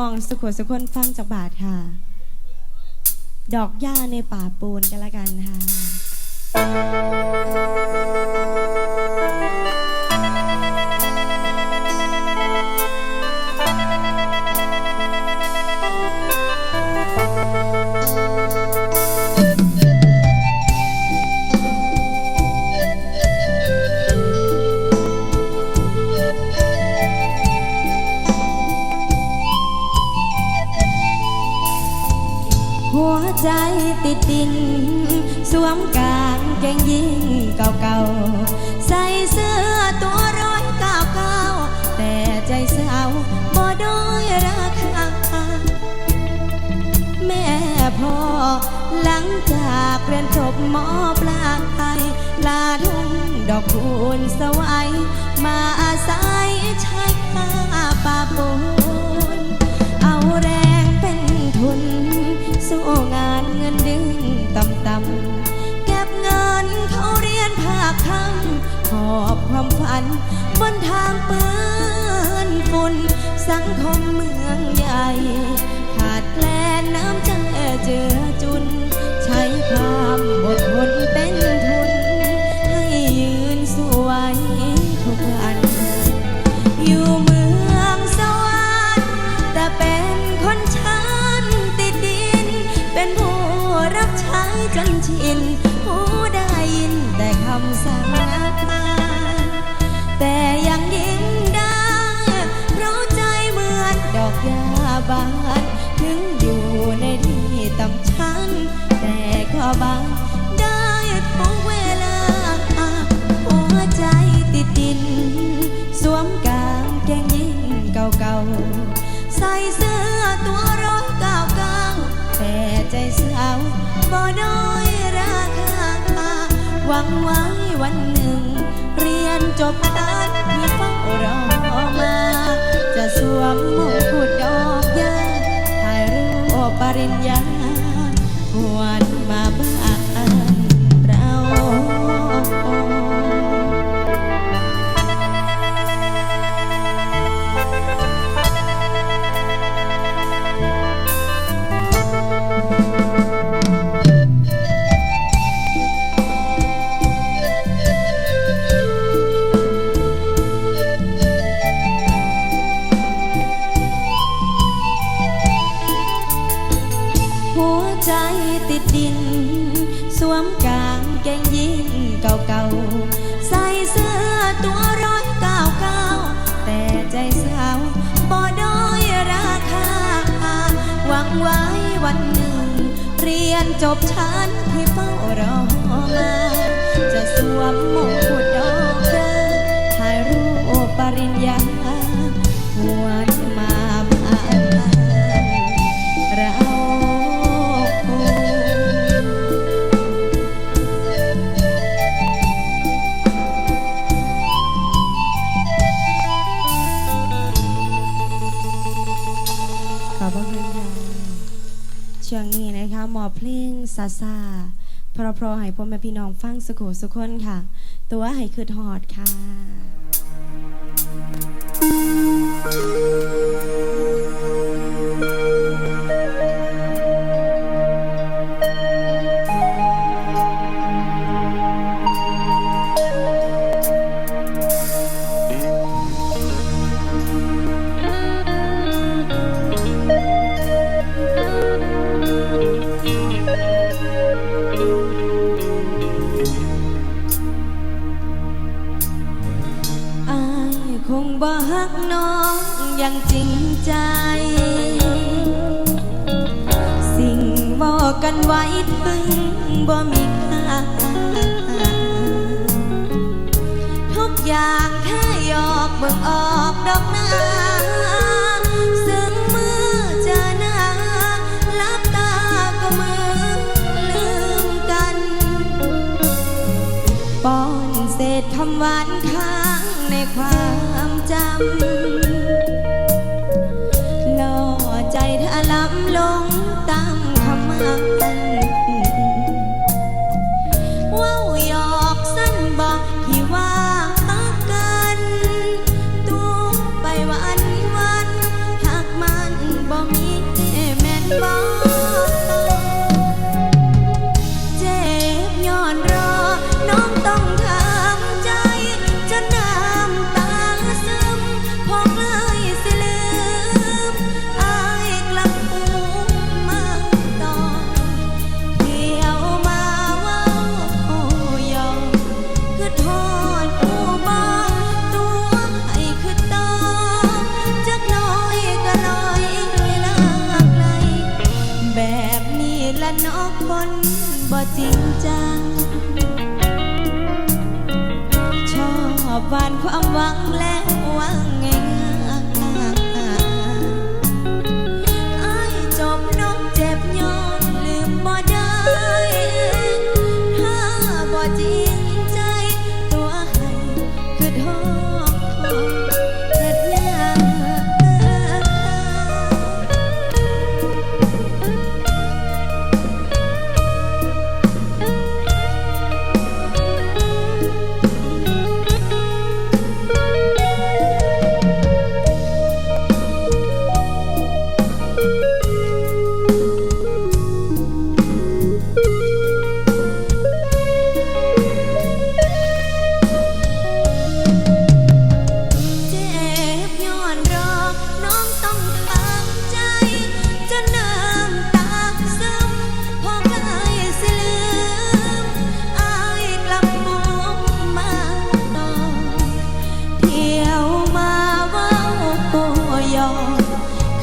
ลองสุขสุคนฟังจากบาทค่ะ ดอกหญ้าในป่าปูนกันละกันค่ะิน สวมกางเกงยีนเก่าๆ ใส่เสื้อตัวร้อยเก้าเก้าแต่ใจสาวบ่ด้อยราคา แม่พ่อหลังจากเรียนจบหมอปลายลาทุ่งดอกคูณสวัยมาอาศัยชายคาป่าปูนเอาแรงเป็นทุน สู้งานเงินเดือน ต่ำเก็บเงินเขาเรียนภาคทั้งหอบความฝัน บนทางเปื้อนฝุ่นสังคมเมืองใหญ่ ขาดแคลนน้ำใจเจือจุน ใช้ความอดทนเป็น ชินผู้ได้ยินแต่คำสั่งนาแต่ยังยิ้มได้เพราะใจเหมือนดอกยาบานถึงอยู่ในที่ต่ำชันแต่ก็บานได้ทุกเวลาหัวใจติดดิน สวมกางเกงยีนเก่าๆ ใส่เสื้อตัวร้อยเก้าเก้าแต่ใจสาวบ่ด้อยราคาห วังไว้วันหนึ่ง เรียนจบตัดที่เฝ้ารอมา จะสวมมงกุฎดอกยาถ่ายรูปปริญญาหวนมาบ้า ติดดิน สวมกางเกงยีนเก่าๆ ใส่เสื้อตัวร้อยเก้าเก้าแต่ใจสาวบ่ด้อยราคา หวังไว้วันหนึ่ง เรียนจบชั้นที่เฝ้ารอมา จะสวมมงกุฎดอก งซาซาพราะเพราะให้พ่อแม่พี่น้องฟังสุขสุขคนค่ะ ตัวให้คืดหอดค่ะ อย่างจริงใจ สิ่งบอกกันไว้ถึงบ่มีค่าทุกอย่างแค่หยอกเบิ่งออกดอกนาซึ่งมือเจอหน้าลับตาก็มือนลืมกันป้อนเศษคำหวานค้างในความจำ ใจเธอล้ำลง ละนอกคนบ่จริงจัง ชอบหวานความหวังและหวัง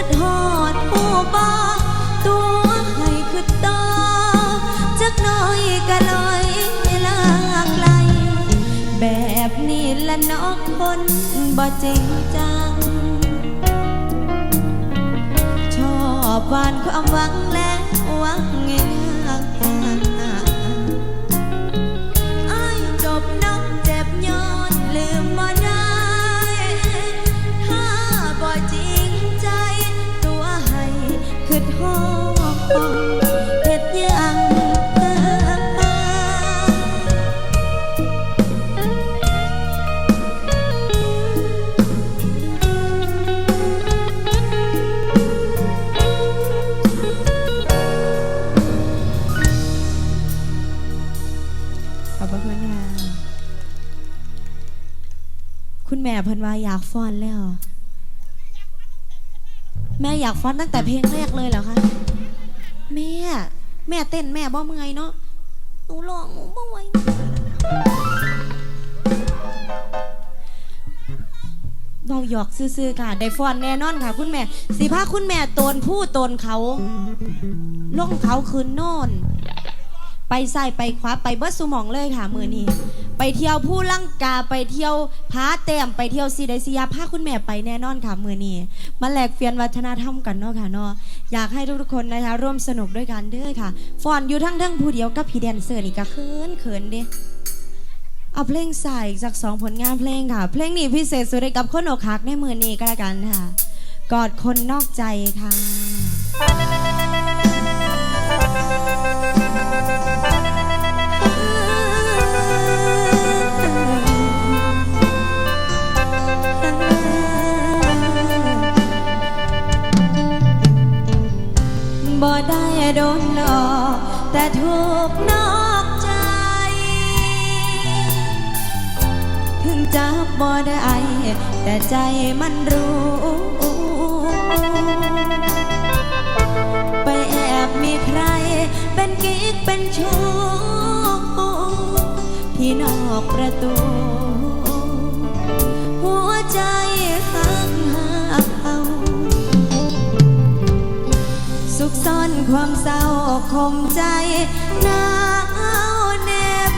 คือดผู้บอกตัวให้คือต่อจักหน้อยกะลอยลาไกล แบบนี้ละนอกคนบ่จริงจัง ชอบหวานความหวังและหวัง ขอบพระคุณค่ะ คุณแม่เพิ่นว่าอยากฟ้อนแล้ว แม่อยากฟ้อนตั้งแต่เพลงแรกเลยเหรอคะ แม่ แม่เต้นแม่บ่เมื่อยเนาะหนูร้องหนูบ่ไหวเบาหยอกซื่อๆค่ะ ได้ฟ้อนแน่นอนค่ะ คุณแม่สิพาคุณแม่ตนผู้ตนเขาล่องเขาคืนโน่น ไปใส่ไปขวาไปเบิดสุหมองเลยค่ะ มือนี้ ไปเที่ยวผู้ลังกาไปเที่ยวพาแต้มไปเที่ยวซีไดซียาพาคุณแม่ไปแน่นอนค่ะมือนี้มาแลกเปลี่ยนวัฒนธรรมกันเนาะค่ะเนาะอยากให้ทุกๆคนนะคะร่วมสนุกด้วยกันเด้อค่ะฟอนอยู่ทั้งทั้งผู้เดียวกับพี่แดนเซอร์นี่ก็เขินเขินเด้เอาเพลงใส่จากสองผลงานเพลงค่ะ เพลงนี้พิเศษสุดเลยกับคนอกหักในมือนี้ก็แล้วกันค่ะ กอดคนนอกใจค่ะ โดนหลอกแต่ถูกนอกใจ ถึงจับบ่ได้แต่ใจมันรู้ ไปแอบมีใคร เป็นกิ๊กเป็นชู้ที่นอกประตู ความเศร้าคมใจหนาวเหน็บ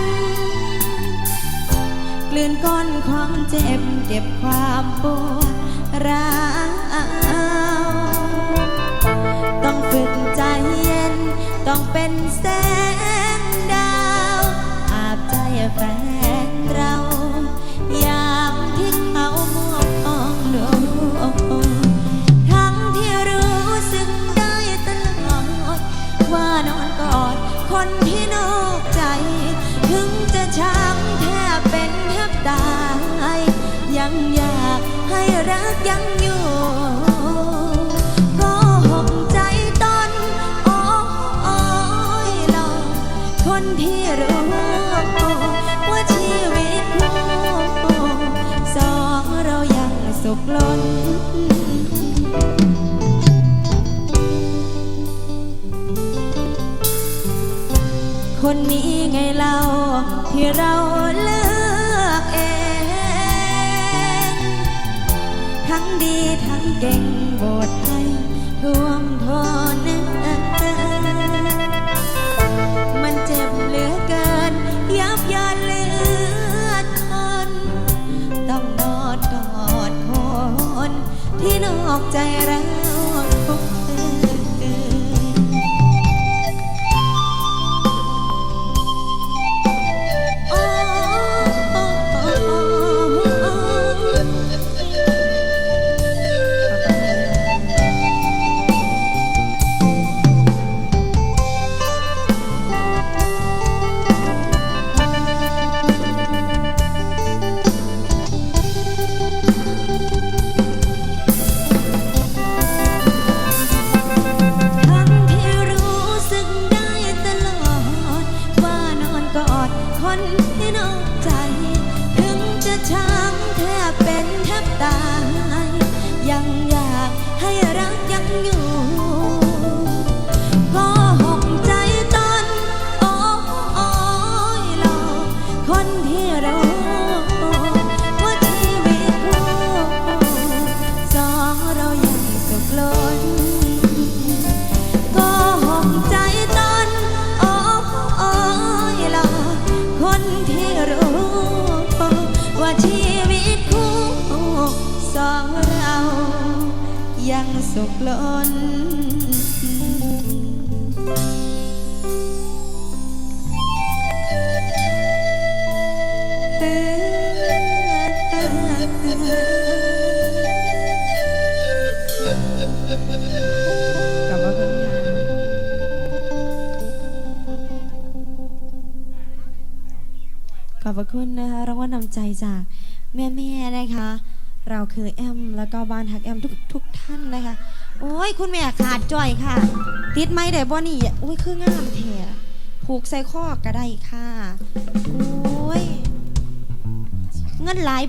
กลืนก้อนความเจ็บ เก็บความปวดร้าวต้องฝึกใจเย็น ต้องเป็นแสงดาวอาบใจแฟน ยังอยู่ก็หกใจตนโอ้โอ้ยหลอกคนที่รู้ว่าชีวิตสอเรายังสุขลคนนี้ไงเราที่เราเลือก ทั้งดีทั้งเก่งโบทให้ท่วมทนมันเจ็บเหลือเกิน ยับยันเหลือทน ต้องนอนกอดคนที่นอกใจเรา รัก สุขล้นขอบพระคุณค่ะขอบพระคุณนะคะรางวัลนำใจจากแม่ๆนะคะ เราคือแอม แล้วก็บ้านฮักแอมทุกทุก ท่านนะคะโอ้ย คุณแม่ขาดจ่อยค่ะ ติดไม้ได้บ่นี่โอ้ย คืองามแท้ผูกใส่ข้อก็ได้ค่ะ โอ้ย เงินหลาย